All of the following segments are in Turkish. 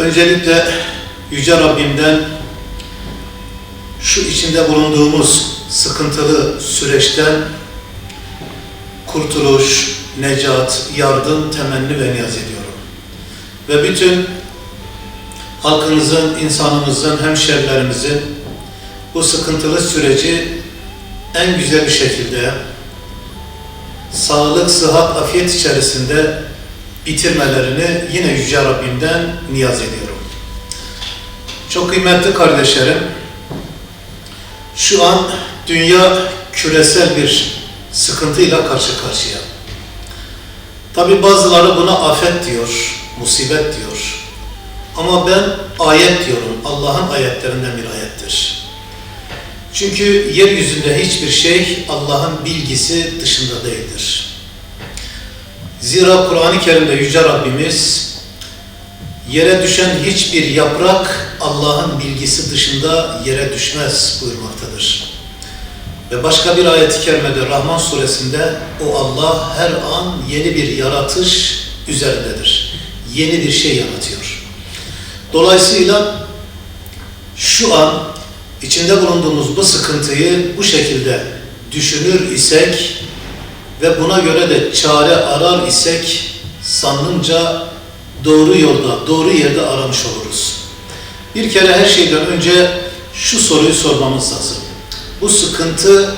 Öncelikle Yüce Rabbimden şu içinde bulunduğumuz sıkıntılı süreçten kurtuluş, necat, yardım, temenni ve niyaz ediyorum. Ve bütün halkımızın, insanımızın, hemşerilerimizin bu sıkıntılı süreci en güzel bir şekilde sağlık, sıhhat, afiyet içerisinde bitirmelerini yine Yüce Rabbimden niyaz ediyorum. Çok kıymetli kardeşlerim, şu an dünya küresel bir sıkıntıyla karşı karşıya. Tabi bazıları buna afet diyor, musibet diyor. Ama ben ayet diyorum, Allah'ın ayetlerinden bir ayettir. Çünkü yeryüzünde hiçbir şey Allah'ın bilgisi dışında değildir. Zira Kur'an-ı Kerim'de Yüce Rabbimiz yere düşen hiçbir yaprak Allah'ın bilgisi dışında yere düşmez buyurmaktadır. Ve başka bir ayet-i kerimede Rahman suresinde o Allah her an yeni bir yaratış üzerindedir. Yeni bir şey yaratıyor. Dolayısıyla şu an içinde bulunduğumuz bu sıkıntıyı bu şekilde düşünür isek ve buna göre de çare arar isek sanımca doğru yolda, doğru yerde aramış oluruz. Bir kere her şeyden önce şu soruyu sormamız lazım. Bu sıkıntı,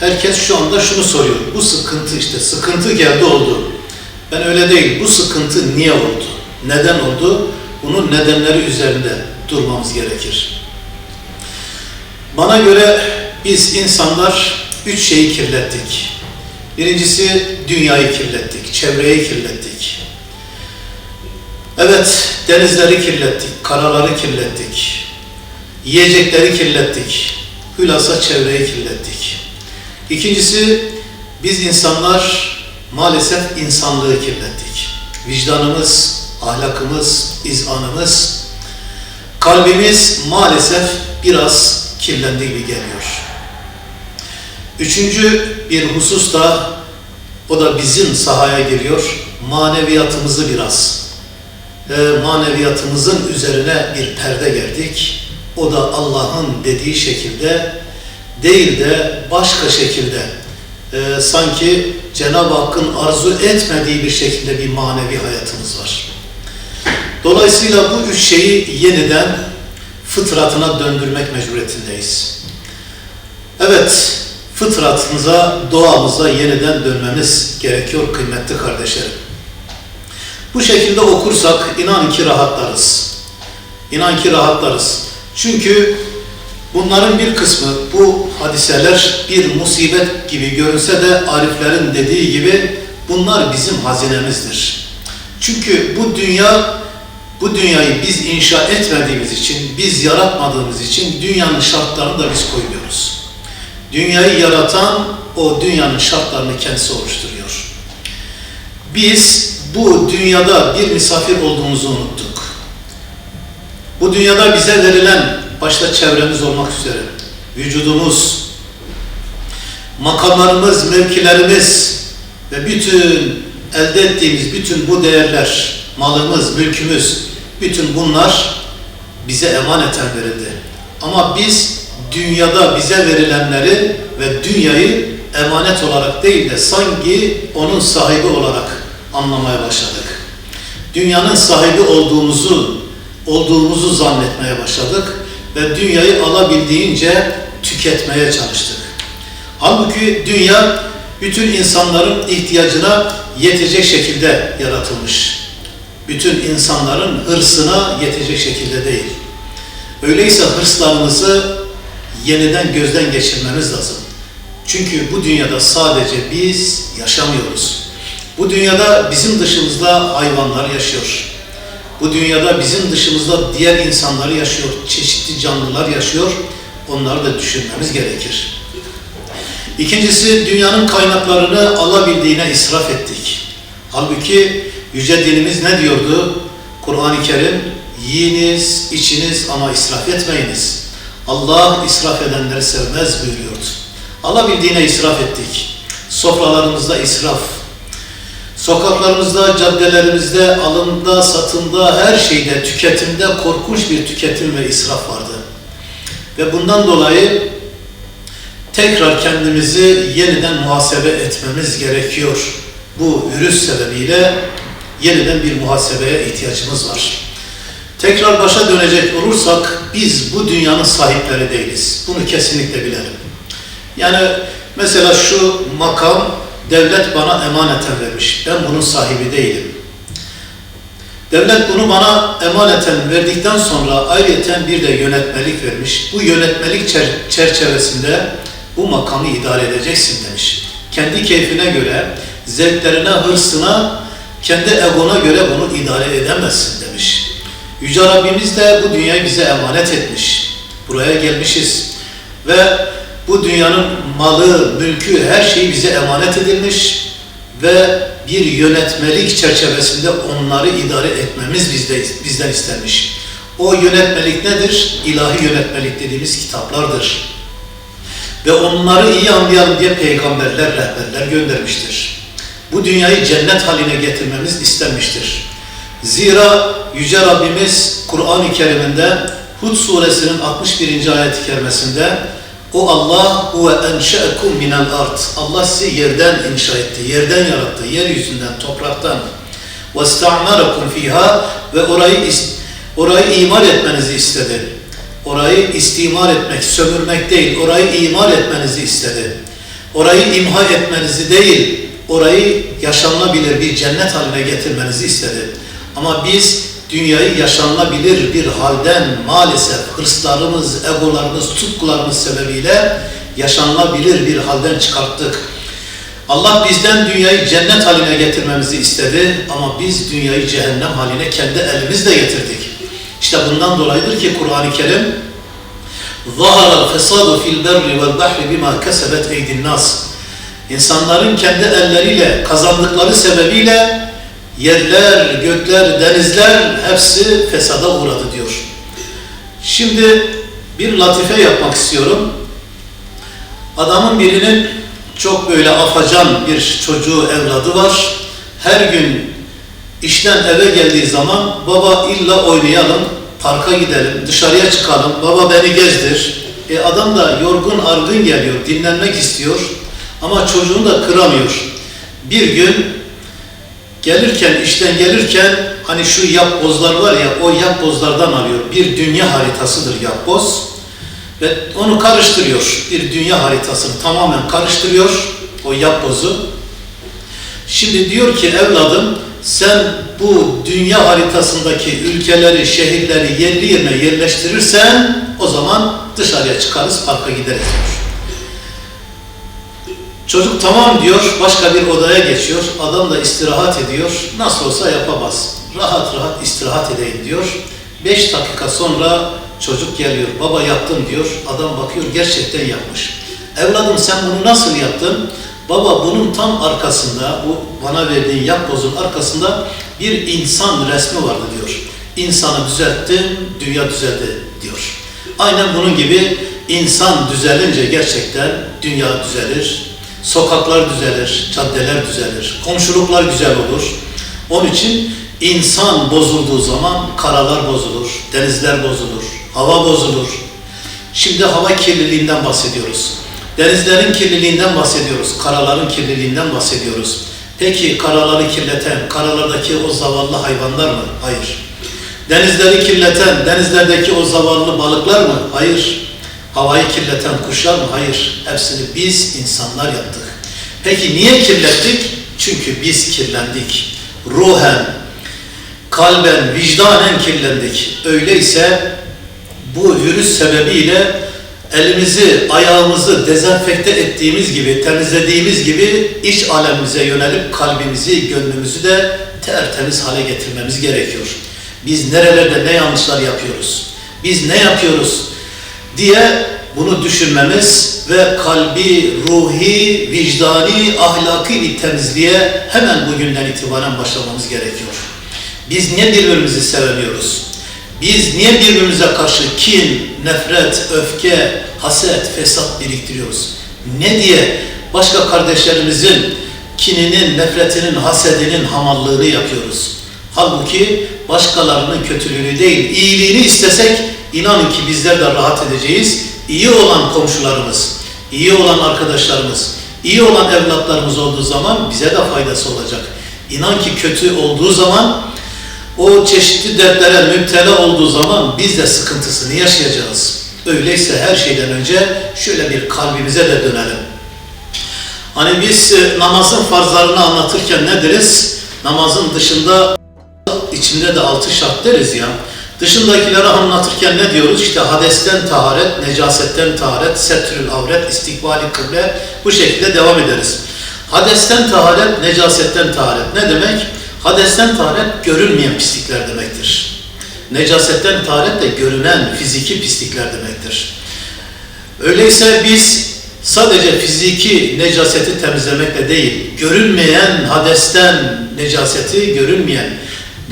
herkes şu anda şunu soruyor. Bu sıkıntı işte, sıkıntı geldi oldu. Ben öyle değil, bu sıkıntı niye oldu? Neden oldu? Bunun nedenleri üzerinde durmamız gerekir. Bana göre biz insanlar üç şeyi kirlettik. Birincisi dünyayı kirlettik, çevreyi kirlettik. Evet, denizleri kirlettik, karaları kirlettik, yiyecekleri kirlettik, hülasa çevreyi kirlettik. İkincisi, biz insanlar maalesef insanlığı kirlettik. Vicdanımız, ahlakımız, izanımız, kalbimiz maalesef biraz kirlendi gibi geliyor. Üçüncü bir husus da o da bizim sahaya giriyor. Maneviyatımızı biraz e, maneviyatımızın üzerine bir perde gerdik. O da Allah'ın dediği şekilde değil de başka şekilde e, sanki Cenab-ı Hakk'ın arzu etmediği bir şekilde bir manevi hayatımız var. Dolayısıyla bu üç şeyi yeniden fıtratına döndürmek mecburiyetindeyiz. Evet, fıtratımıza, doğamıza yeniden dönmemiz gerekiyor kıymetli kardeşlerim. Bu şekilde okursak inan ki rahatlarız. İnan ki rahatlarız. Çünkü bunların bir kısmı bu hadiseler bir musibet gibi görünse de Ariflerin dediği gibi bunlar bizim hazinemizdir. Çünkü bu dünya bu dünyayı biz inşa etmediğimiz için, biz yaratmadığımız için dünyanın şartlarını da biz koymuyoruz. Dünyayı yaratan o dünyanın şartlarını kendisi oluşturuyor. Biz bu dünyada bir misafir olduğumuzu unuttuk. Bu dünyada bize verilen, başta çevremiz olmak üzere, vücudumuz, makamlarımız, mevkilerimiz ve bütün elde ettiğimiz bütün bu değerler, malımız, mülkümüz, bütün bunlar bize emaneten verildi. Ama biz dünyada bize verilenleri ve dünyayı emanet olarak değil de sanki onun sahibi olarak anlamaya başladık. Dünyanın sahibi olduğumuzu olduğumuzu zannetmeye başladık ve dünyayı alabildiğince tüketmeye çalıştık. Halbuki dünya bütün insanların ihtiyacına yetecek şekilde yaratılmış. Bütün insanların hırsına yetecek şekilde değil. Öyleyse hırslarımızı yeniden gözden geçirmemiz lazım. Çünkü bu dünyada sadece biz yaşamıyoruz. Bu dünyada bizim dışımızda hayvanlar yaşıyor. Bu dünyada bizim dışımızda diğer insanlar yaşıyor, çeşitli canlılar yaşıyor. Onları da düşünmemiz gerekir. İkincisi, dünyanın kaynaklarını alabildiğine israf ettik. Halbuki Yüce Dinimiz ne diyordu? Kur'an-ı Kerim, yiyiniz, içiniz ama israf etmeyiniz. Allah israf edenleri sevmez buyuruyordu. Alabildiğine israf ettik. Sofralarımızda israf, Sokaklarımızda, caddelerimizde, alımda, satımda, her şeyde, tüketimde korkunç bir tüketim ve israf vardı. Ve bundan dolayı tekrar kendimizi yeniden muhasebe etmemiz gerekiyor. Bu virüs sebebiyle yeniden bir muhasebeye ihtiyacımız var. Tekrar başa dönecek olursak biz bu dünyanın sahipleri değiliz. Bunu kesinlikle bilelim. Yani mesela şu makam devlet bana emaneten vermiş. Ben bunun sahibi değilim. Devlet bunu bana emaneten verdikten sonra ayrıyeten bir de yönetmelik vermiş. Bu yönetmelik çer- çerçevesinde bu makamı idare edeceksin demiş. Kendi keyfine göre, zevklerine, hırsına, kendi egona göre bunu idare edemezsin. Yüce Rabbimiz de bu dünyayı bize emanet etmiş. Buraya gelmişiz. Ve bu dünyanın malı, mülkü, her şeyi bize emanet edilmiş ve bir yönetmelik çerçevesinde onları idare etmemiz bizde, bizden istenmiş. O yönetmelik nedir? İlahi yönetmelik dediğimiz kitaplardır. Ve onları iyi anlayalım diye peygamberler, rehberler göndermiştir. Bu dünyayı cennet haline getirmemiz istenmiştir. Zira Yüce Rabbimiz Kur'an-ı Kerim'inde Hud suresinin 61. ayet-i kerimesinde o Allah huve enşe'ekum minel ard. Allah sizi yerden inşa etti, yerden yarattı, yeryüzünden, topraktan. Ve sta'marakum fiha ve orayı orayı imar etmenizi istedi. Orayı istimar etmek, sömürmek değil, orayı imar etmenizi istedi. Orayı imha etmenizi değil, orayı yaşanılabilir bir cennet haline getirmenizi istedi. Ama biz dünyayı yaşanılabilir bir halden maalesef hırslarımız, egolarımız, tutkularımız sebebiyle yaşanılabilir bir halden çıkarttık. Allah bizden dünyayı cennet haline getirmemizi istedi ama biz dünyayı cehennem haline kendi elimizle getirdik. İşte bundan dolayıdır ki Kur'an-ı Kerim ظَهَرَ الْفَسَادُ فِي الْبَرِّ وَالْبَحْرِ بِمَا كَسَبَتْ اَيْدِ النَّاسِ İnsanların kendi elleriyle kazandıkları sebebiyle yerler, gökler, denizler hepsi fesada uğradı diyor. Şimdi bir latife yapmak istiyorum. Adamın birinin çok böyle afacan bir çocuğu, evladı var. Her gün işten eve geldiği zaman baba illa oynayalım, parka gidelim, dışarıya çıkalım, baba beni gezdir. E adam da yorgun argın geliyor, dinlenmek istiyor ama çocuğunu da kıramıyor. Bir gün gelirken, işten gelirken hani şu yapbozlar var ya o yapbozlardan alıyor. Bir dünya haritasıdır yapboz. Ve onu karıştırıyor. Bir dünya haritasını tamamen karıştırıyor o yapbozu. Şimdi diyor ki evladım sen bu dünya haritasındaki ülkeleri, şehirleri yerli yerine yerleştirirsen o zaman dışarıya çıkarız, parka gideriz diyor. Çocuk tamam diyor, başka bir odaya geçiyor. Adam da istirahat ediyor. Nasıl olsa yapamaz. Rahat rahat istirahat edeyim diyor. Beş dakika sonra çocuk geliyor. Baba yaptım diyor. Adam bakıyor gerçekten yapmış. Evladım sen bunu nasıl yaptın? Baba bunun tam arkasında, bu bana verdiğin yapbozun arkasında bir insan resmi vardı diyor. İnsanı düzelttim, dünya düzeldi diyor. Aynen bunun gibi insan düzelince gerçekten dünya düzelir, sokaklar düzelir, caddeler düzelir, komşuluklar güzel olur. Onun için insan bozulduğu zaman karalar bozulur, denizler bozulur, hava bozulur. Şimdi hava kirliliğinden bahsediyoruz. Denizlerin kirliliğinden bahsediyoruz, karaların kirliliğinden bahsediyoruz. Peki karaları kirleten, karalardaki o zavallı hayvanlar mı? Hayır. Denizleri kirleten, denizlerdeki o zavallı balıklar mı? Hayır. Havayı kirleten kuşlar mı? Hayır. Hepsini biz insanlar yaptık. Peki niye kirlettik? Çünkü biz kirlendik. Ruhen, kalben, vicdanen kirlendik. Öyleyse bu virüs sebebiyle elimizi, ayağımızı dezenfekte ettiğimiz gibi, temizlediğimiz gibi iç alemimize yönelip kalbimizi, gönlümüzü de tertemiz hale getirmemiz gerekiyor. Biz nerelerde ne yanlışlar yapıyoruz? Biz ne yapıyoruz? Diye bunu düşünmemiz ve kalbi, ruhi, vicdani, ahlaki bir temizliğe hemen bugünden itibaren başlamamız gerekiyor. Biz niye birbirimizi sevemiyoruz? Biz niye birbirimize karşı kin, nefret, öfke, haset, fesat biriktiriyoruz? Ne diye başka kardeşlerimizin kininin, nefretinin, hasedinin hamallığını yapıyoruz. Halbuki başkalarının kötülüğünü değil, iyiliğini istesek inanın ki bizler de rahat edeceğiz. İyi olan komşularımız, iyi olan arkadaşlarımız, iyi olan evlatlarımız olduğu zaman bize de faydası olacak. İnan ki kötü olduğu zaman o çeşitli dertlere müptela olduğu zaman biz de sıkıntısını yaşayacağız. Öyleyse her şeyden önce şöyle bir kalbimize de dönelim. Hani biz e, namazın farzlarını anlatırken ne deriz? Namazın dışında içinde de altı şart deriz ya. Dışındakileri anlatırken ne diyoruz? İşte hadesten taharet, necasetten taharet, setrül avret, istikbali kıble bu şekilde devam ederiz. Hadesten taharet, necasetten taharet ne demek? Hadesten taharet görünmeyen pislikler demektir. Necasetten taharet de görünen fiziki pislikler demektir. Öyleyse biz sadece fiziki necaseti temizlemekle değil, görünmeyen hadesten necaseti, görünmeyen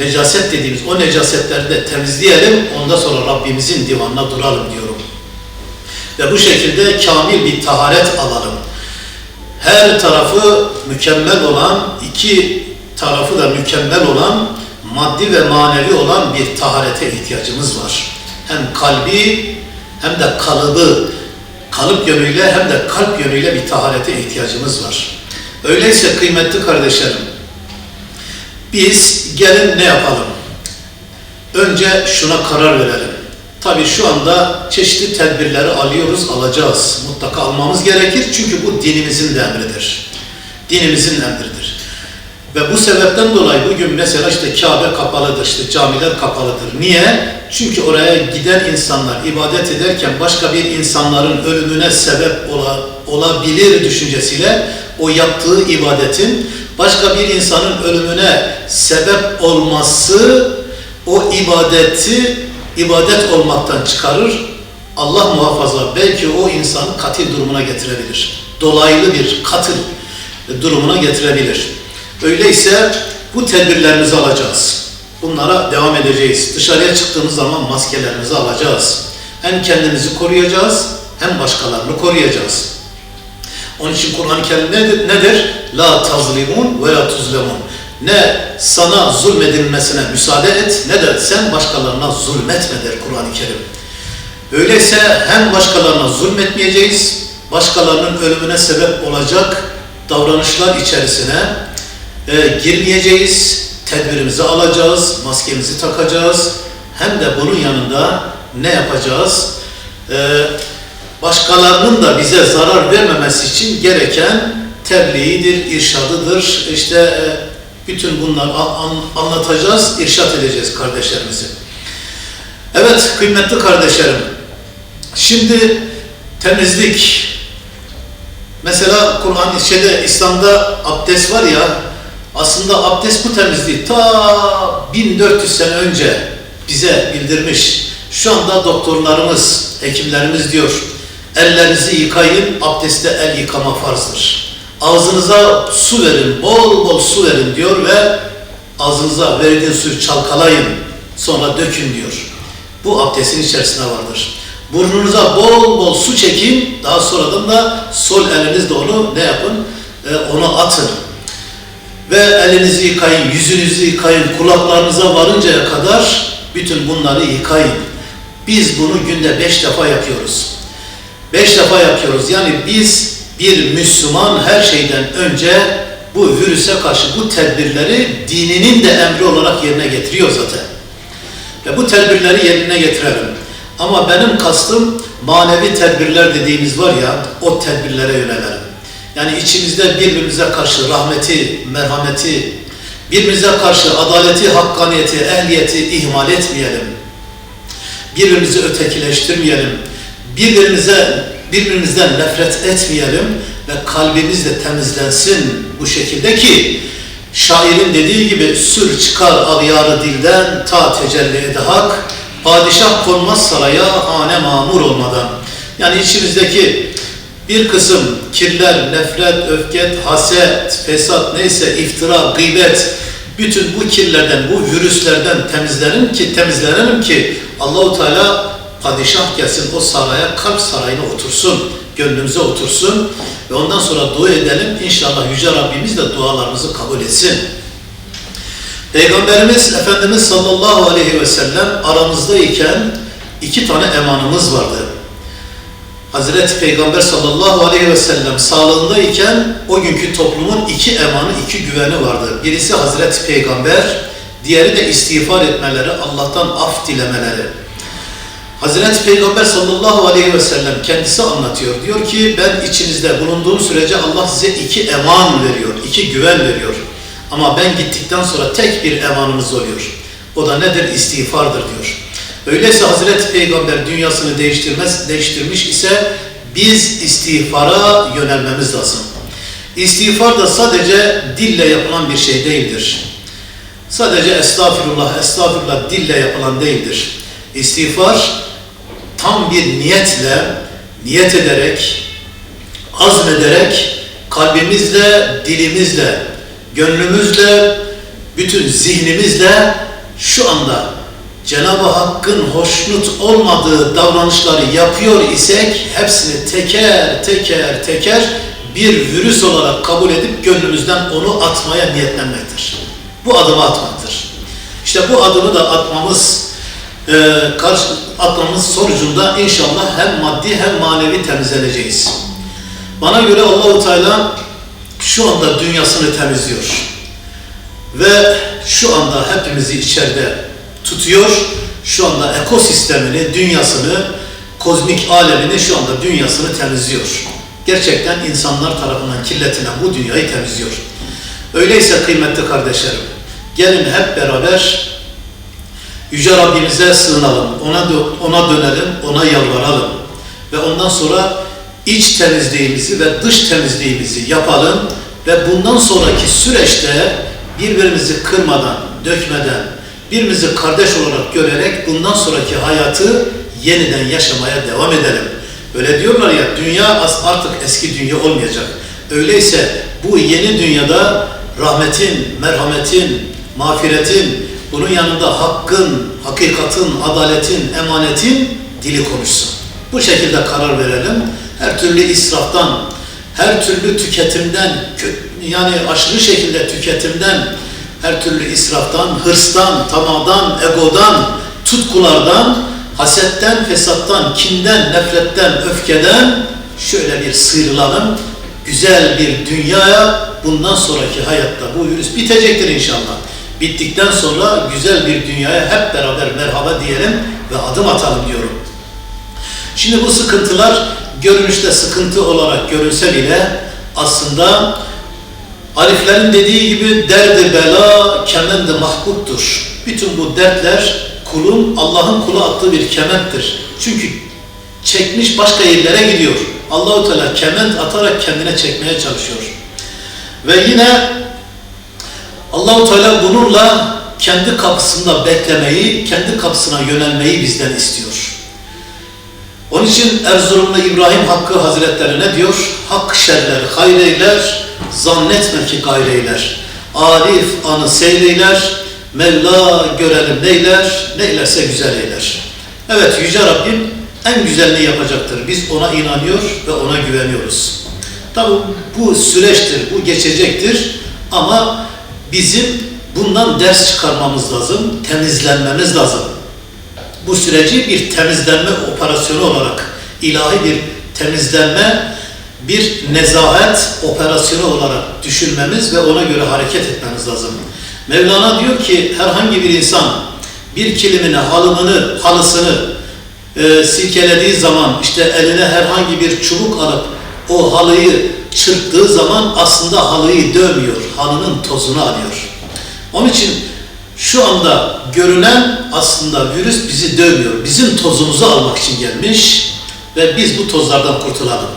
necaset dediğimiz o necasetleri de temizleyelim, ondan sonra Rabbimizin divanına duralım diyorum. Ve bu şekilde kamil bir taharet alalım. Her tarafı mükemmel olan, iki tarafı da mükemmel olan, maddi ve manevi olan bir taharete ihtiyacımız var. Hem kalbi hem de kalıbı, kalıp yönüyle hem de kalp yönüyle bir taharete ihtiyacımız var. Öyleyse kıymetli kardeşlerim, biz gelin ne yapalım? Önce şuna karar verelim. Tabii şu anda çeşitli tedbirleri alıyoruz, alacağız. Mutlaka almamız gerekir çünkü bu dinimizin de emridir. Dinimizin emridir. Ve bu sebepten dolayı bugün mesela işte Kabe kapalıdır, işte camiler kapalıdır. Niye? Çünkü oraya giden insanlar ibadet ederken başka bir insanların ölümüne sebep ola, olabilir düşüncesiyle o yaptığı ibadetin başka bir insanın ölümüne sebep olması o ibadeti ibadet olmaktan çıkarır. Allah muhafaza belki o insanı katil durumuna getirebilir. Dolaylı bir katil durumuna getirebilir. Öyleyse bu tedbirlerimizi alacağız. Bunlara devam edeceğiz. Dışarıya çıktığımız zaman maskelerimizi alacağız. Hem kendimizi koruyacağız hem başkalarını koruyacağız. Onun için Kur'an-ı Kerim nedir? nedir? La tazlimun ve la tuzlemun. Ne sana zulmedilmesine müsaade et ne de sen başkalarına zulmetme der Kur'an-ı Kerim. Öyleyse hem başkalarına zulmetmeyeceğiz, başkalarının ölümüne sebep olacak davranışlar içerisine e, girmeyeceğiz, tedbirimizi alacağız, maskemizi takacağız. Hem de bunun yanında ne yapacağız? E, başkalarının da bize zarar vermemesi için gereken tebliğidir, irşadıdır. İşte e, bütün bunları an, anlatacağız, irşat edeceğiz kardeşlerimizi. Evet kıymetli kardeşlerim, şimdi temizlik, mesela Kur'an şeyde İslam'da abdest var ya, aslında abdest bu temizliği ta 1400 sene önce bize bildirmiş. Şu anda doktorlarımız, hekimlerimiz diyor, ellerinizi yıkayın, abdestte el yıkama farzdır. Ağzınıza su verin, bol bol su verin diyor ve ağzınıza verdiğin suyu çalkalayın, sonra dökün diyor. Bu abdestin içerisinde vardır. Burnunuza bol bol su çekin, daha sonradan da sol elinizle onu ne yapın? Ee, onu atın. Ve elinizi yıkayın, yüzünüzü yıkayın, kulaklarınıza varıncaya kadar bütün bunları yıkayın. Biz bunu günde beş defa yapıyoruz. Beş defa yapıyoruz. Yani biz bir Müslüman her şeyden önce bu virüse karşı bu tedbirleri dininin de emri olarak yerine getiriyor zaten. Ve bu tedbirleri yerine getirelim. Ama benim kastım manevi tedbirler dediğimiz var ya o tedbirlere yönelelim. Yani içimizde birbirimize karşı rahmeti, merhameti, birbirimize karşı adaleti, hakkaniyeti, ehliyeti ihmal etmeyelim. Birbirimizi ötekileştirmeyelim. Birbirimize birbirimizden nefret etmeyelim ve kalbimiz de temizlensin bu şekilde ki şairin dediği gibi sür çıkar avyarı dilden ta tecelli ede hak padişah konmaz saraya hane mamur olmadan. Yani içimizdeki bir kısım kirler, nefret, öfket, haset, fesat neyse iftira, gıybet bütün bu kirlerden, bu virüslerden temizlenin ki temizlenelim ki Allahu Teala padişah gelsin o saraya, kalp sarayına otursun. gönlümüze otursun ve ondan sonra dua edelim. İnşallah Yüce Rabbimiz de dualarımızı kabul etsin. Peygamberimiz Efendimiz sallallahu aleyhi ve sellem aramızdayken iki tane emanımız vardı. Hazreti Peygamber sallallahu aleyhi ve sellem sağlığındayken o günkü toplumun iki emanı, iki güveni vardı. Birisi Hazreti Peygamber, diğeri de istiğfar etmeleri, Allah'tan af dilemeleri. Hazreti Peygamber sallallahu aleyhi ve sellem kendisi anlatıyor. Diyor ki ben içinizde bulunduğum sürece Allah size iki eman veriyor, iki güven veriyor. Ama ben gittikten sonra tek bir emanımız oluyor. O da nedir? İstiğfardır diyor. Öyleyse Hazreti Peygamber dünyasını değiştirmez, değiştirmiş ise biz istiğfara yönelmemiz lazım. İstiğfar da sadece dille yapılan bir şey değildir. Sadece estağfirullah, estağfirullah dille yapılan değildir. İstiğfar tam bir niyetle, niyet ederek, azmederek, kalbimizle, dilimizle, gönlümüzle, bütün zihnimizle şu anda Cenab-ı Hakk'ın hoşnut olmadığı davranışları yapıyor isek hepsini teker teker teker bir virüs olarak kabul edip gönlümüzden onu atmaya niyetlenmektir. Bu adımı atmaktır. İşte bu adımı da atmamız e, karşı, atmamız sonucunda inşallah hem maddi hem manevi temizleneceğiz. Bana göre Allahu Teala şu anda dünyasını temizliyor. Ve şu anda hepimizi içeride tutuyor. Şu anda ekosistemini, dünyasını, kozmik alemini şu anda dünyasını temizliyor. Gerçekten insanlar tarafından kirletilen bu dünyayı temizliyor. Öyleyse kıymetli kardeşlerim, gelin hep beraber Yüce Rabbimize sığınalım, ona, ona dönelim, ona yalvaralım. Ve ondan sonra iç temizliğimizi ve dış temizliğimizi yapalım ve bundan sonraki süreçte birbirimizi kırmadan, dökmeden, birbirimizi kardeş olarak görerek bundan sonraki hayatı yeniden yaşamaya devam edelim. Öyle diyorlar ya, dünya artık eski dünya olmayacak. Öyleyse bu yeni dünyada rahmetin, merhametin, mağfiretin, bunun yanında hakkın, hakikatin, adaletin, emanetin dili konuşsun. Bu şekilde karar verelim. Her türlü israftan, her türlü tüketimden, yani aşırı şekilde tüketimden, her türlü israftan, hırstan, tamadan, egodan, tutkulardan, hasetten, fesattan, kinden, nefretten, öfkeden şöyle bir sıyrılalım. Güzel bir dünyaya bundan sonraki hayatta bu virüs bitecektir inşallah. Bittikten sonra güzel bir dünyaya hep beraber merhaba diyelim ve adım atalım diyorum. Şimdi bu sıkıntılar görünüşte sıkıntı olarak görünse bile aslında Ariflerin dediği gibi derdi bela kemendi mahkuttur. Bütün bu dertler kulun Allah'ın kula attığı bir kementtir. Çünkü çekmiş başka yerlere gidiyor. Allahu Teala kement atarak kendine çekmeye çalışıyor. Ve yine Allahu Teala bununla kendi kapısında beklemeyi, kendi kapısına yönelmeyi bizden istiyor. Onun için Erzurumlu İbrahim Hakkı Hazretleri ne diyor? Hak şerler, hayreyler, zannetme ki gayreyler. Arif anı seyreyler, Mevla görelim neyler, neylerse güzel eyler. Evet Yüce Rabbim en güzelini yapacaktır. Biz ona inanıyor ve ona güveniyoruz. Tabi bu süreçtir, bu geçecektir ama bizim bundan ders çıkarmamız lazım, temizlenmemiz lazım. Bu süreci bir temizlenme operasyonu olarak, ilahi bir temizlenme, bir nezahet operasyonu olarak düşünmemiz ve ona göre hareket etmemiz lazım. Mevlana diyor ki herhangi bir insan bir kilimini, halımını, halısını e, silkelediği zaman işte eline herhangi bir çubuk alıp o halıyı çırptığı zaman aslında halıyı dövmüyor, halının tozunu alıyor. Onun için şu anda görünen aslında virüs bizi dövmüyor. Bizim tozumuzu almak için gelmiş ve biz bu tozlardan kurtulalım.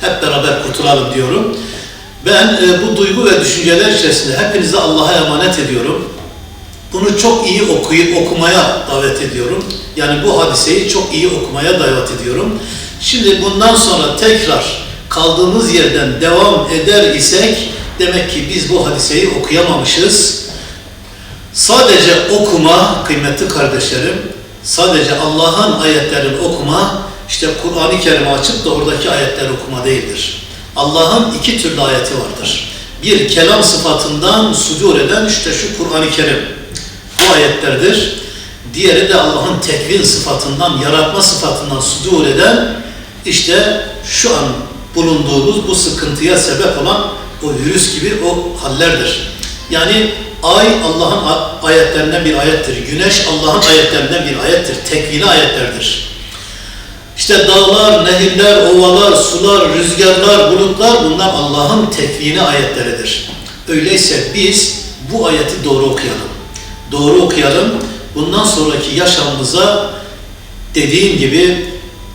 Hep beraber kurtulalım diyorum. Ben e, bu duygu ve düşünceler içerisinde hepinizi Allah'a emanet ediyorum. Bunu çok iyi okuyup okumaya davet ediyorum. Yani bu hadiseyi çok iyi okumaya davet ediyorum. Şimdi bundan sonra tekrar kaldığımız yerden devam eder isek demek ki biz bu hadiseyi okuyamamışız. Sadece okuma kıymetli kardeşlerim, sadece Allah'ın ayetlerini okuma işte Kur'an-ı Kerim'i açıp da oradaki ayetleri okuma değildir. Allah'ın iki türlü ayeti vardır. Bir kelam sıfatından sudur eden işte şu Kur'an-ı Kerim bu ayetlerdir. Diğeri de Allah'ın tekvin sıfatından, yaratma sıfatından sudur eden işte şu an bulunduğumuz bu sıkıntıya sebep olan o virüs gibi o hallerdir. Yani ay Allah'ın ayetlerinden bir ayettir. Güneş Allah'ın ayetlerinden bir ayettir. Tekvini ayetlerdir. İşte dağlar, nehirler, ovalar, sular, rüzgarlar, bulutlar bunlar Allah'ın tekvini ayetleridir. Öyleyse biz bu ayeti doğru okuyalım. Doğru okuyalım. Bundan sonraki yaşamımıza dediğim gibi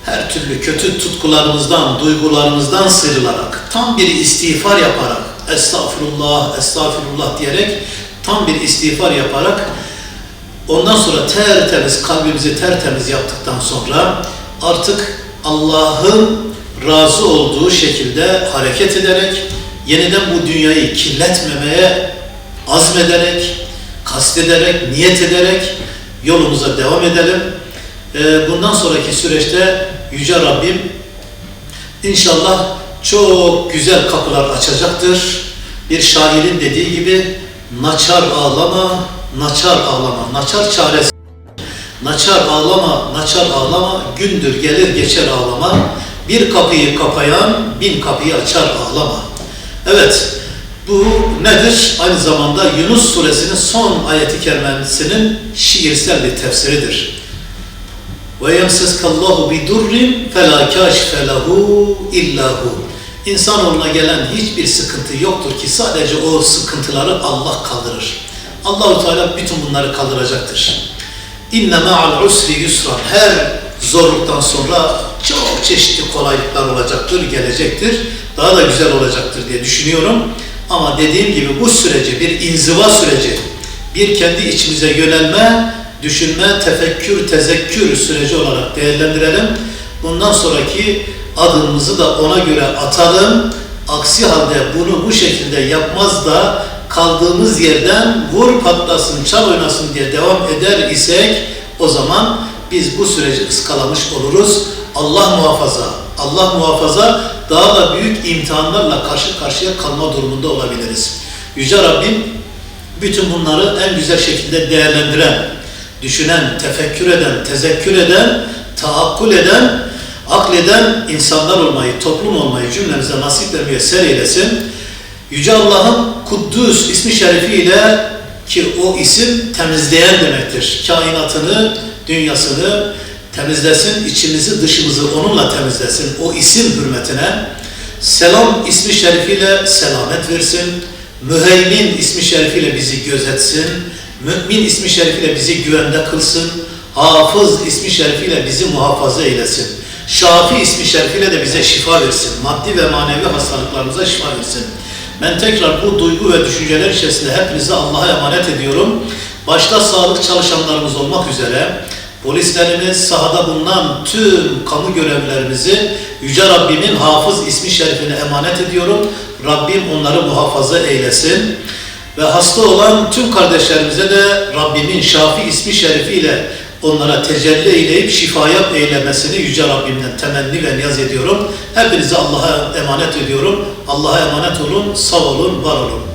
her türlü kötü tutkularımızdan, duygularımızdan sıyrılarak, tam bir istiğfar yaparak, estağfurullah, estağfurullah diyerek, tam bir istiğfar yaparak, ondan sonra tertemiz, kalbimizi tertemiz yaptıktan sonra artık Allah'ın razı olduğu şekilde hareket ederek, yeniden bu dünyayı kirletmemeye azmederek, kastederek, niyet ederek yolumuza devam edelim. Ee, Bundan sonraki süreçte Yüce Rabbim inşallah çok güzel kapılar açacaktır. Bir şairin dediği gibi naçar ağlama, naçar ağlama, naçar çaresi. Naçar ağlama, naçar ağlama, gündür gelir geçer ağlama. Bir kapıyı kapayan bin kapıyı açar ağlama. Evet, bu nedir? Aynı zamanda Yunus suresinin son ayeti kerimesinin şiirsel bir tefsiridir. Ve yemseskallahu bi durrin fela kâşfe lehu illa hu. İnsanoğluna gelen hiçbir sıkıntı yoktur ki sadece o sıkıntıları Allah kaldırır. Allahu Teala bütün bunları kaldıracaktır. İnne ma'al usri yusran. Her zorluktan sonra çok çeşitli kolaylıklar olacaktır, gelecektir. Daha da güzel olacaktır diye düşünüyorum. Ama dediğim gibi bu süreci bir inziva süreci, bir kendi içimize yönelme, düşünme, tefekkür, tezekkür süreci olarak değerlendirelim. Bundan sonraki adımımızı da ona göre atalım. Aksi halde bunu bu şekilde yapmaz da kaldığımız yerden vur patlasın, çal oynasın diye devam eder isek o zaman biz bu süreci ıskalamış oluruz. Allah muhafaza, Allah muhafaza daha da büyük imtihanlarla karşı karşıya kalma durumunda olabiliriz. Yüce Rabbim bütün bunları en güzel şekilde değerlendiren, düşünen, tefekkür eden, tezekkür eden, taakkul eden, akleden insanlar olmayı, toplum olmayı cümlemize nasip ve müyesser eylesin. Yüce Allah'ın Kuddüs ismi şerifiyle ki o isim temizleyen demektir. Kainatını, dünyasını temizlesin, içimizi dışımızı onunla temizlesin. O isim hürmetine selam ismi şerifiyle selamet versin. Müheymin ismi şerifiyle bizi gözetsin. Mümin ismi şerifiyle bizi güvende kılsın. Hafız ismi şerifiyle bizi muhafaza eylesin. Şafi ismi şerifiyle de bize şifa versin. Maddi ve manevi hastalıklarımıza şifa versin. Ben tekrar bu duygu ve düşünceler içerisinde hepinizi Allah'a emanet ediyorum. Başta sağlık çalışanlarımız olmak üzere polislerimiz, sahada bulunan tüm kamu görevlerimizi Yüce Rabbimin hafız ismi şerifine emanet ediyorum. Rabbim onları muhafaza eylesin. Ve hasta olan tüm kardeşlerimize de Rabbimin Şafi ismi şerifiyle onlara tecelli eyleyip şifaya eylemesini Yüce Rabbimden temenni ve niyaz ediyorum. Hepinizi Allah'a emanet ediyorum. Allah'a emanet olun, sağ olun, var olun.